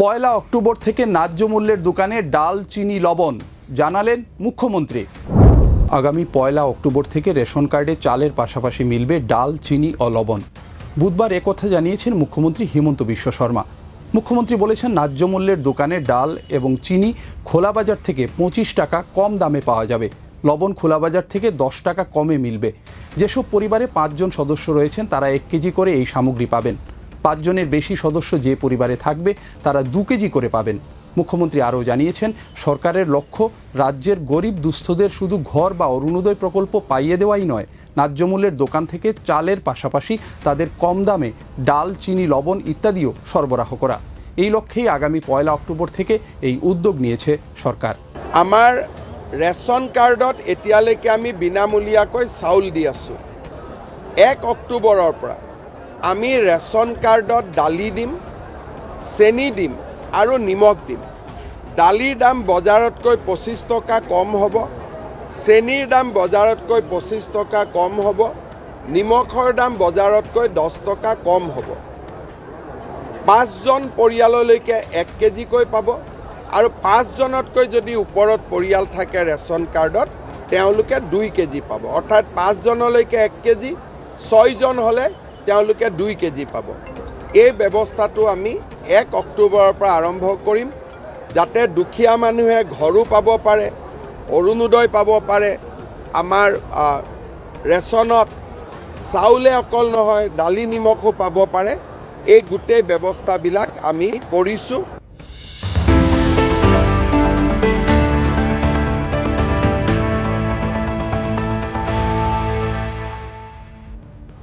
পয়লা October থেকে ন্যায্য মূল্যের দোকানে ডাল, চিনি, লবণ জানালেন মুখ্যমন্ত্রী। আগামী পয়লা অক্টোবর থেকে রেশন কার্ডে চালের পাশাপাশি মিলবে ডাল, চিনি ও লবণ। বুধবার একথা জানিয়েছেন মুখ্যমন্ত্রী হিমন্ত বিশ্ব শর্মা। মুখ্যমন্ত্রী বলেছেন, ন্যায্য মূল্যের দোকানে ডাল এবং চিনি খোলা বাজার থেকে পঁচিশ টাকা কম দামে পাওয়া যাবে। লবণ খোলা বাজার থেকে দশ টাকা কমে মিলবে। যেসব পরিবারে পাঁচজন সদস্য রয়েছেন, তারা এক কেজি করে এই সামগ্রী পাবেন। পাঁচজনের বেশি সদস্য যে পরিবারে থাকবে, তারা দু কেজি করে পাবেন। মুখ্যমন্ত্রী আরও জানিয়েছেন, সরকারের লক্ষ্য, রাজ্যের গরিব দুস্থদের শুধু ঘর বা অরুণোদয় প্রকল্প পাইয়ে দেওয়াই নয়, ন্যায্য মূল্যের দোকান থেকে চালের পাশাপাশি তাদের কম দামে ডাল, চিনি, লবণ ইত্যাদিও সরবরাহ করা। এই লক্ষ্যেই আগামী পয়লা অক্টোবর থেকে এই উদ্যোগ নিয়েছে সরকার। আমার ৰেচন কাৰ্ডত এতিয়ালৈকে আমি বিনামূলীয়াকৈ চাউল দি আছোঁ। এক অক্টোবৰৰ পৰা। আমি ৰেচন কাৰ্ডত দালি দিম, চেনি দিম আৰু নিমখ দিম। দালিৰ দাম বজাৰতকৈ পঁচিছ টকা কম হ'ব, চেনিৰ দাম বজাৰতকৈ পঁচিছ টকা কম হ'ব, নিমখৰ দাম বজাৰতকৈ দহ টকা কম হ'ব। পাঁচজন পৰিয়াললৈকে এক কেজিকৈ পাব আৰু পাঁচজনতকৈ যদি ওপৰত পৰিয়াল থাকে ৰেচন কাৰ্ডত, তেওঁলোকে দুই কেজি পাব। অৰ্থাৎ পাঁচজনলৈকে এক কেজি, ছয়জন হ'লে তেওঁলোকে দুই কেজি পাব। এই ব্যৱস্থাটো আমি এক অক্টোবৰৰ পৰা আৰম্ভ কৰিম যাতে দুখীয়া মানুহে ঘৰো পাব পাৰে অৰুণোদয় পাব পাৰে। আমাৰ ৰেচনত চাউলে অকল নহয় দালি নিমখো পাব পাৰে। এই গোটেই ব্যৱস্থাবিলাক আমি কৰিছোঁ।